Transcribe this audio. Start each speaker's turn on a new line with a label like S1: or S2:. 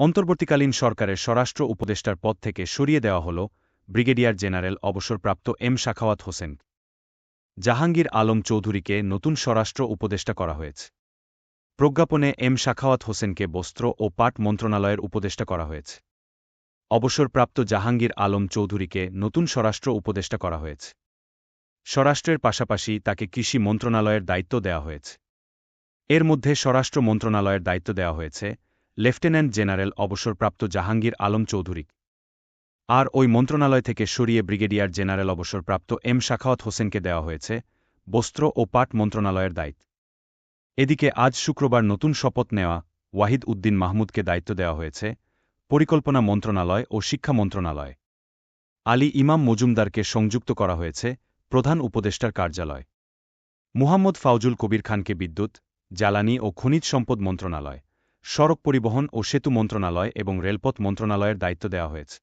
S1: অন্তর্বর্তীকালীন সরকারের স্বরাষ্ট্র উপদেষ্টার পদ থেকে সরিয়ে দেওয়া হল ব্রিগেডিয়ার জেনারেল অবসরপ্রাপ্ত এম শাখাওয়াত হোসেন। জাহাঙ্গীর আলম চৌধুরীকে নতুন স্বরাষ্ট্র উপদেষ্টা করা হয়েছে। প্রজ্ঞাপনে এম শাখাওয়াত হোসেনকে বস্ত্র ও পাট মন্ত্রণালয়ের উপদেষ্টা করা হয়েছে। অবসরপ্রাপ্ত জাহাঙ্গীর আলম চৌধুরীকে নতুন স্বরাষ্ট্র উপদেষ্টা করা হয়েছে। স্বরাষ্ট্রের পাশাপাশি তাকে কৃষি মন্ত্রণালয়ের দায়িত্ব দেওয়া হয়েছে। এর মধ্যে স্বরাষ্ট্র মন্ত্রণালয়ের দায়িত্ব দেওয়া হয়েছে লেফটেন্যান্ট জেনারেল অবসরপ্রাপ্ত জাহাঙ্গীর আলম চৌধুরী। আর ওই মন্ত্রণালয় থেকে সরিয়ে ব্রিগেডিয়ার জেনারেল অবসরপ্রাপ্ত এম শাখাওয়াত হোসেনকে দেওয়া হয়েছে বস্ত্র ও পাট মন্ত্রণালয়ের দায়িত্ব। এদিকে আজ শুক্রবার নতুন শপথ নেওয়া ওয়াহিদ উদ্দিন মাহমুদকে দায়িত্ব দেওয়া হয়েছে পরিকল্পনা মন্ত্রণালয় ও শিক্ষা মন্ত্রণালয়। আলী ইমাম মজুমদারকে সংযুক্ত করা হয়েছে প্রধান উপদেষ্টার কার্যালয়। মুহাম্মদ ফাউজুল কবির খানকে বিদ্যুৎ, জ্বালানি ও খনিজ সম্পদ মন্ত্রণালয়। সড়ক পরিবহন ও সেতু মন্ত্রণালয় এবং রেলপথ মন্ত্রণালয়ের দায়িত্ব দেওয়া হয়েছে।